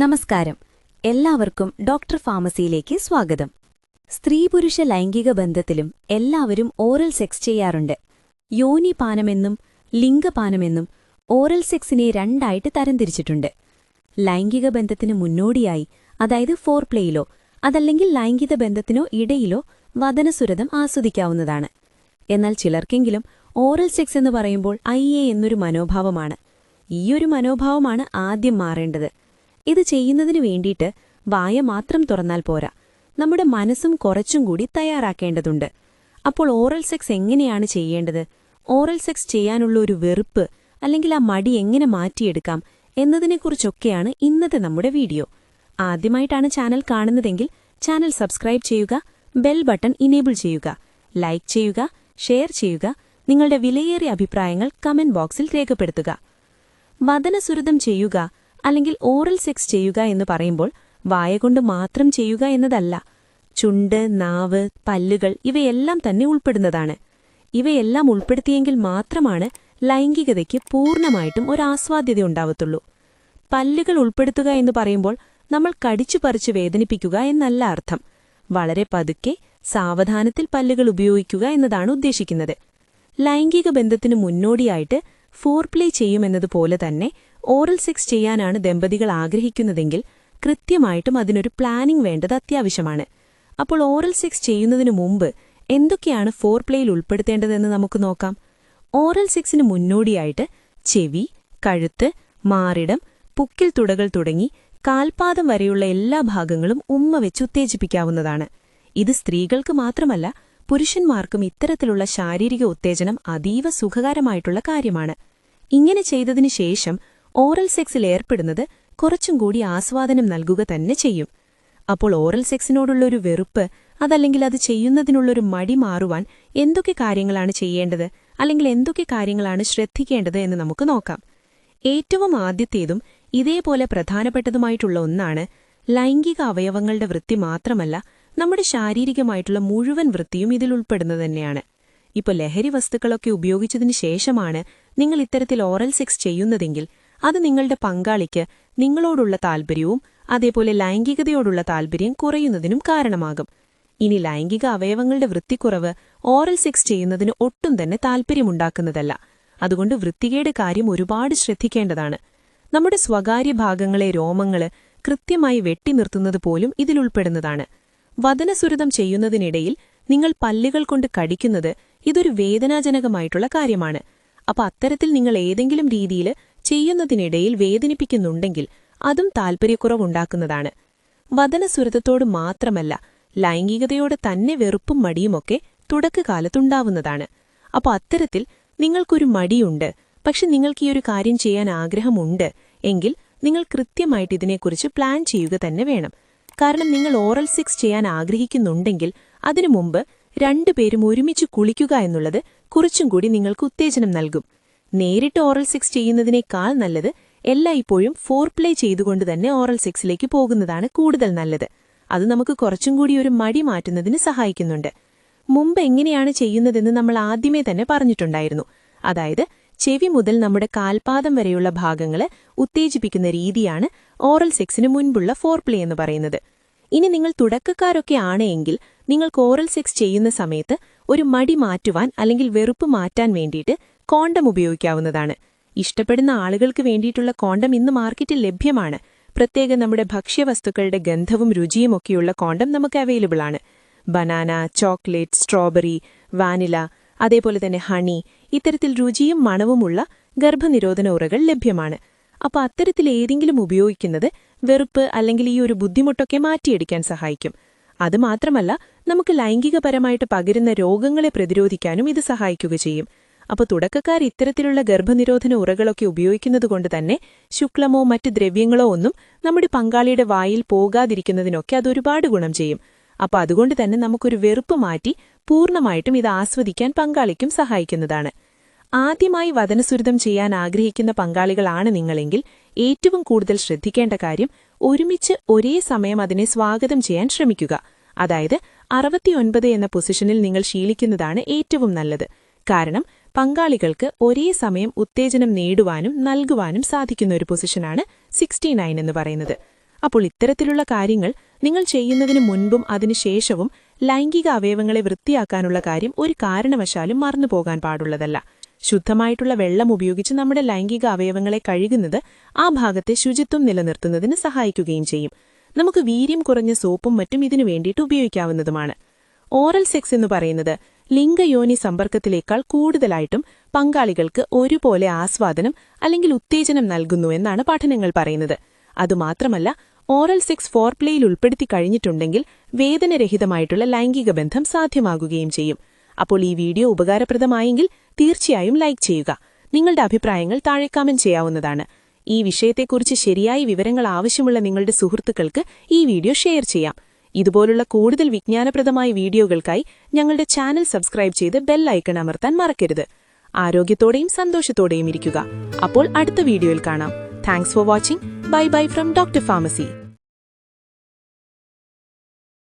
നമസ്കാരം. എല്ലാവർക്കും ഡോക്ടർ ഫാർമസിയിലേക്ക് സ്വാഗതം. സ്ത്രീ പുരുഷ ലൈംഗിക ബന്ധത്തിലും എല്ലാവരും ഓറൽ സെക്സ് ചെയ്യാറുണ്ട്. യോനിപാനമെന്നും ലിംഗപാനമെന്നും ഓറൽ സെക്സിനെ രണ്ടായിട്ട് തരംതിരിച്ചിട്ടുണ്ട്. ലൈംഗിക ബന്ധത്തിന് മുന്നോടിയായി അതായത് ഫോർപ്ലേയിലോ അതല്ലെങ്കിൽ ലൈംഗിക ബന്ധത്തിനോ ഇടയിലോ വദനസുരതം ആസ്വദിക്കാവുന്നതാണ്. എന്നാൽ ചിലർക്കെങ്കിലും ഓറൽ സെക്സ് എന്ന് പറയുമ്പോൾ അയ്യേ എന്നൊരു മനോഭാവമാണ്. ഈയൊരു മനോഭാവമാണ് ആദ്യം മാറേണ്ടത്. ഇത് ചെയ്യുന്നതിനു വേണ്ടിയിട്ട് വായ മാത്രം തുറന്നാൽ പോരാ. നമ്മുടെ മനസ്സും കുറച്ചും കൂടി തയ്യാറാക്കേണ്ടതുണ്ട്. അപ്പോൾ ഓറൽ സെക്സ് എങ്ങനെയാണ് ചെയ്യേണ്ടത്? ഓറൽ സെക്സ് ചെയ്യാനുള്ള ഒരു വെറുപ്പ് അല്ലെങ്കിൽ ആ മടി എങ്ങനെ മാറ്റിയെടുക്കാം എന്നതിനെക്കുറിച്ചൊക്കെയാണ് ഇന്നത്തെ നമ്മുടെ വീഡിയോ. ആദ്യമായിട്ടാണ് ചാനൽ കാണുന്നതെങ്കിൽ ചാനൽ സബ്സ്ക്രൈബ് ചെയ്യുക ബെൽ ബട്ടൺ ഇനേബിൾ ചെയ്യുക ലൈക്ക് ചെയ്യുക ഷെയർ ചെയ്യുക നിങ്ങളുടെ വിലയേറിയ അഭിപ്രായങ്ങൾ കമന്റ് ബോക്സിൽ രേഖപ്പെടുത്തുക. വദനസുരതം ചെയ്യുക അല്ലെങ്കിൽ ഓറൽ സെക്സ് ചെയ്യുക എന്ന് പറയുമ്പോൾ വായ കൊണ്ട് മാത്രം ചെയ്യുക എന്നതല്ല. ചുണ്ട് നാവ് പല്ലുകൾ ഇവയെല്ലാം തന്നെ ഉൾപ്പെടുന്നതാണ്. ഇവയെല്ലാം ഉൾപ്പെടുത്തിയെങ്കിൽ മാത്രമാണ് ലൈംഗികതയ്ക്ക് പൂർണമായിട്ടും ഒരാസ്വാദ്യത ഉണ്ടാവത്തുള്ളൂ. പല്ലുകൾ ഉൾപ്പെടുത്തുക എന്ന് പറയുമ്പോൾ നമ്മൾ കടിച്ചു പറിച്ച് വേദനിപ്പിക്കുക എന്നല്ല അർത്ഥം. വളരെ പതുക്കെ സാവധാനത്തിൽ പല്ലുകൾ ഉപയോഗിക്കുക എന്നതാണ് ഉദ്ദേശിക്കുന്നത്. ലൈംഗിക ബന്ധത്തിന് മുന്നോടിയായിട്ട് ഫോർപ്ലേ ചെയ്യുമെന്നതുപോലെ തന്നെ ഓറൽ സെക്സ് ചെയ്യാനാണ് ദമ്പതികൾ ആഗ്രഹിക്കുന്നതെങ്കിൽ കൃത്യമായിട്ടും അതിനൊരു പ്ലാനിംഗ് വേണ്ടത് അത്യാവശ്യമാണ്. അപ്പോൾ ഓറൽ സെക്സ് ചെയ്യുന്നതിനു മുമ്പ് എന്തൊക്കെയാണ് ഫോർ പ്ലേയിൽ ഉൾപ്പെടുത്തേണ്ടതെന്ന് നമുക്ക് നോക്കാം. ഓറൽ സെക്സിന് മുന്നോടിയായിട്ട് ചെവി കഴുത്ത് മാറിടം പുക്കിൽ തുടകൾ തുടങ്ങി കാൽപാദം വരെയുള്ള എല്ലാ ഭാഗങ്ങളും ഉമ്മ വെച്ച് ഉത്തേജിപ്പിക്കാവുന്നതാണ്. ഇത് സ്ത്രീകൾക്ക് മാത്രമല്ല പുരുഷന്മാർക്കും ഇത്തരത്തിലുള്ള ശാരീരിക ഉത്തേജനം അതീവ സുഖകരമായിട്ടുള്ള കാര്യമാണ്. ഇങ്ങനെ ചെയ്തതിനു ശേഷം ഓറൽ സെക്സിൽ ഏർപ്പെടുന്നത് കുറച്ചും കൂടി ആസ്വാദനം നൽകുക തന്നെ ചെയ്യും. അപ്പോൾ ഓറൽ സെക്സിനോടുള്ളൊരു വെറുപ്പ് അതല്ലെങ്കിൽ അത് ചെയ്യുന്നതിനുള്ളൊരു മടി മാറുവാൻ എന്തൊക്കെ കാര്യങ്ങളാണ് ചെയ്യേണ്ടത് അല്ലെങ്കിൽ എന്തൊക്കെ കാര്യങ്ങളാണ് ശ്രദ്ധിക്കേണ്ടത് എന്ന് നമുക്ക് നോക്കാം. ഏറ്റവും ആദ്യത്തേതും ഇതേപോലെ പ്രധാനപ്പെട്ടതുമായിട്ടുള്ള ഒന്നാണ് ലൈംഗിക അവയവങ്ങളുടെ വൃത്തി മാത്രമല്ല നമ്മുടെ ശാരീരികമായിട്ടുള്ള മുഴുവൻ വൃത്തിയും ഇതിൽ ഉൾപ്പെടുന്നത് തന്നെയാണ്. ഇപ്പോൾ ലഹരി വസ്തുക്കളൊക്കെ ഉപയോഗിച്ചതിന് ശേഷമാണ് നിങ്ങൾ ഇത്തരത്തിൽ ഓറൽ സെക്സ് ചെയ്യുന്നതെങ്കിൽ അത് നിങ്ങളുടെ പങ്കാളിക്ക് നിങ്ങളോടുള്ള താൽപ്പര്യവും അതേപോലെ ലൈംഗികതയോടുള്ള താൽപ്പര്യം കുറയുന്നതിനും കാരണമാകും. ഇനി ലൈംഗിക അവയവങ്ങളുടെ വൃത്തിക്കുറവ് ഓറൽ സെക്സ് ചെയ്യുന്നതിന് ഒട്ടും തന്നെ താൽപ്പര്യമുണ്ടാക്കുന്നതല്ല അതുകൊണ്ട് വൃത്തികേട് കാര്യം ഒരുപാട് ശ്രദ്ധിക്കേണ്ടതാണ്. നമ്മുടെ സ്വകാര്യ ഭാഗങ്ങളെ രോമങ്ങൾ കൃത്യമായി വെട്ടിനിർത്തുന്നത് പോലും ഇതിലുൾപ്പെടുന്നതാണ് വദനസുരതം ചെയ്യുന്നതിനിടയിൽ നിങ്ങൾ പല്ലുകൾ കൊണ്ട് കടിക്കുന്നത് ഇതൊരു വേദനാജനകമായിട്ടുള്ള കാര്യമാണ്. അപ്പൊ അത്തരത്തിൽ നിങ്ങൾ ഏതെങ്കിലും രീതിയിൽ ചെയ്യുന്നതിനിടയിൽ വേദനിപ്പിക്കുന്നുണ്ടെങ്കിൽ അതും താൽപ്പര്യക്കുറവുണ്ടാക്കുന്നതാണ് വദനസുരതത്തോട് മാത്രമല്ല ലൈംഗികതയോട് തന്നെ വെറുപ്പും മടിയുമൊക്കെ തുടക്കകാലത്തുണ്ടാവുന്നതാണ്. അപ്പോൾ അത്തരത്തിൽ നിങ്ങൾക്കൊരു മടിയുണ്ട് പക്ഷെ നിങ്ങൾക്ക് ഈ ഒരു കാര്യം ചെയ്യാൻ ആഗ്രഹമുണ്ട് എങ്കിൽ നിങ്ങൾ കൃത്യമായിട്ട് ഇതിനെക്കുറിച്ച് പ്ലാൻ ചെയ്യുക തന്നെ വേണം. കാരണം നിങ്ങൾ ഓറൽ സെക്സ് ചെയ്യാൻ ആഗ്രഹിക്കുന്നുണ്ടെങ്കിൽ അതിനു മുമ്പ് രണ്ടുപേരും ഒരുമിച്ച് കുളിക്കുക എന്നുള്ളത് കുറച്ചും കൂടി നിങ്ങൾക്ക് ഉത്തേജനം നൽകും. നേരിട്ട് ഓറൽ സെക്സ് ചെയ്യുന്നതിനേക്കാൾ നല്ലത് എല്ലായ്പ്പോഴും ഫോർ പ്ലേ ചെയ്തുകൊണ്ട് തന്നെ ഓറൽ സെക്സിലേക്ക് പോകുന്നതാണ് കൂടുതൽ നല്ലത്. അത് നമുക്ക് കുറച്ചും കൂടി ഒരു മടി മാറ്റുന്നതിന് സഹായിക്കുന്നുണ്ട്. മുമ്പ് എങ്ങനെയാണ് ചെയ്യുന്നതെന്ന് നമ്മൾ ആദ്യമേ തന്നെ പറഞ്ഞിട്ടുണ്ടായിരുന്നു. അതായത് ചെവി മുതൽ നമ്മുടെ കാൽപാദം വരെയുള്ള ഭാഗങ്ങളെ ഉത്തേജിപ്പിക്കുന്ന രീതിയാണ് ഓറൽ സെക്സിന് മുൻപുള്ള ഫോർ പ്ലേ എന്ന് പറയുന്നത്. ഇനി നിങ്ങൾ തുടക്കക്കാരൊക്കെ ആണെങ്കിൽ നിങ്ങൾക്ക് ഓറൽ സെക്സ് ചെയ്യുന്ന സമയത്ത് ഒരു മടി മാറ്റുവാൻ അല്ലെങ്കിൽ വെറുപ്പ് മാറ്റാൻ വേണ്ടിയിട്ട് കോണ്ടം ഉപയോഗിക്കാവുന്നതാണ്. ഇഷ്ടപ്പെടുന്ന ആളുകൾക്ക് വേണ്ടിയിട്ടുള്ള കോണ്ടം ഇന്ന് മാർക്കറ്റിൽ ലഭ്യമാണ്. പ്രത്യേകം നമ്മുടെ ഭക്ഷ്യവസ്തുക്കളുടെ ഗന്ധവും രുചിയും രുചിയുമൊക്കെയുള്ള കോണ്ടം നമുക്ക് അവൈലബിൾ ആണ്. ബനാന ചോക്ലേറ്റ് സ്ട്രോബെറി വാനില അതേപോലെ തന്നെ ഹണി ഇത്തരത്തിൽ രുചിയും മണവുമുള്ള ഗർഭനിരോധന ഉറകൾ ലഭ്യമാണ്. അപ്പൊ അത്തരത്തിൽ ഏതെങ്കിലും ഉപയോഗിക്കുന്നത് വെറുപ്പ് അല്ലെങ്കിൽ ഈ ഒരു ബുദ്ധിമുട്ടൊക്കെ മാറ്റിയെടുക്കാൻ സഹായിക്കും. അതുമാത്രമല്ല നമുക്ക് ലൈംഗികപരമായിട്ട് പകരുന്ന രോഗങ്ങളെ പ്രതിരോധിക്കാനും ഇത് സഹായിക്കുക ചെയ്യും. അപ്പോൾ തുടക്കക്കാർ ഇത്തരത്തിലുള്ള ഗർഭനിരോധന ഉറകളൊക്കെ ഉപയോഗിക്കുന്നത് കൊണ്ട് തന്നെ ശുക്ലമോ മറ്റ് ദ്രവ്യങ്ങളോ ഒന്നും നമ്മുടെ പങ്കാളിയുടെ വായിൽ പോകാതിരിക്കുന്നതിനൊക്കെ അതൊരുപാട് ഗുണം ചെയ്യും. അപ്പോൾ അതുകൊണ്ട് തന്നെ നമുക്കൊരു വെറുപ്പ് മാറ്റി പൂർണമായിട്ടും ഇത് ആസ്വദിക്കാൻ പങ്കാളിക്കും സഹായിക്കുന്നതാണ്. ആദ്യമായി വതനസുരിതം ചെയ്യാൻ ആഗ്രഹിക്കുന്ന പങ്കാളികളാണ് നിങ്ങളെങ്കിൽ ഏറ്റവും കൂടുതൽ ശ്രദ്ധിക്കേണ്ട കാര്യം ഒരുമിച്ച് ഒരേ സമയം അതിനെ സ്വാഗതം ചെയ്യാൻ ശ്രമിക്കുക. അതായത് അറുപത്തിയൊൻപത് എന്ന പൊസിഷനിൽ നിങ്ങൾ ശീലിക്കുന്നതാണ് ഏറ്റവും നല്ലത്. കാരണം പങ്കാളികൾക്ക് ഒരേ സമയം ഉത്തേജനം നേടുവാനും നൽകുവാനും സാധിക്കുന്ന ഒരു പൊസിഷനാണ് സിക്സ്റ്റി നയൻ എന്ന് പറയുന്നത്. അപ്പോൾ ഇത്തരത്തിലുള്ള കാര്യങ്ങൾ നിങ്ങൾ ചെയ്യുന്നതിന് മുൻപും അതിനുശേഷവും ലൈംഗിക അവയവങ്ങളെ വൃത്തിയാക്കാനുള്ള കാര്യം ഒരു കാരണവശാലും മറന്നുപോകാൻ പാടുള്ളതല്ല. ശുദ്ധമായിട്ടുള്ള വെള്ളം ഉപയോഗിച്ച് നമ്മുടെ ലൈംഗിക അവയവങ്ങളെ കഴുകുന്നത് ആ ഭാഗത്തെ ശുചിത്വം നിലനിർത്തുന്നതിന് സഹായിക്കുകയും ചെയ്യും. നമുക്ക് വീര്യം കുറഞ്ഞ സോപ്പും മറ്റും ഇതിനു വേണ്ടിയിട്ട് ഉപയോഗിക്കാവുന്നതുമാണ്. ഓറൽ സെക്സ് എന്ന് പറയുന്നത് ലിംഗയോനി സമ്പർക്കത്തിലേക്കാൾ കൂടുതലായിട്ടും പങ്കാളികൾക്ക് ഒരുപോലെ ആസ്വാദനം അല്ലെങ്കിൽ ഉത്തേജനം നൽകുന്നു എന്നാണ് പഠനങ്ങൾ പറയുന്നത്. അതുമാത്രമല്ല ഓറൽ സെക്സ് ഫോർപ്ലേയിൽ ഉൾപ്പെടുത്തി കഴിഞ്ഞിട്ടുണ്ടെങ്കിൽ വേദനരഹിതമായിട്ടുള്ള ലൈംഗിക ബന്ധം സാധ്യമാകുകയും ചെയ്യും. അപ്പോൾ ഈ വീഡിയോ ഉപകാരപ്രദമായെങ്കിൽ തീർച്ചയായും ലൈക്ക് ചെയ്യുക. നിങ്ങളുടെ അഭിപ്രായങ്ങൾ താഴെ കമന്റ് ചെയ്യാവുന്നതാണ്. ഈ വിഷയത്തെക്കുറിച്ച് ശരിയായ വിവരങ്ങൾ ആവശ്യമുള്ള നിങ്ങളുടെ സുഹൃത്തുക്കൾക്ക് ഈ വീഡിയോ ഷെയർ ചെയ്യാം. ഇതുപോലുള്ള കൂടുതൽ വിജ്ഞാനപ്രദമായ വീഡിയോകൾക്കായി ഞങ്ങളുടെ ചാനൽ സബ്സ്ക്രൈബ് ചെയ്ത് ബെൽ ഐക്കൺ അമർത്താൻ മറക്കരുത്. ആരോഗ്യത്തോടെയും സന്തോഷത്തോടെയും ഇരിക്കുക. അപ്പോൾ അടുത്ത വീഡിയോയിൽ കാണാം. Thanks for watching bye bye from doctor pharmacy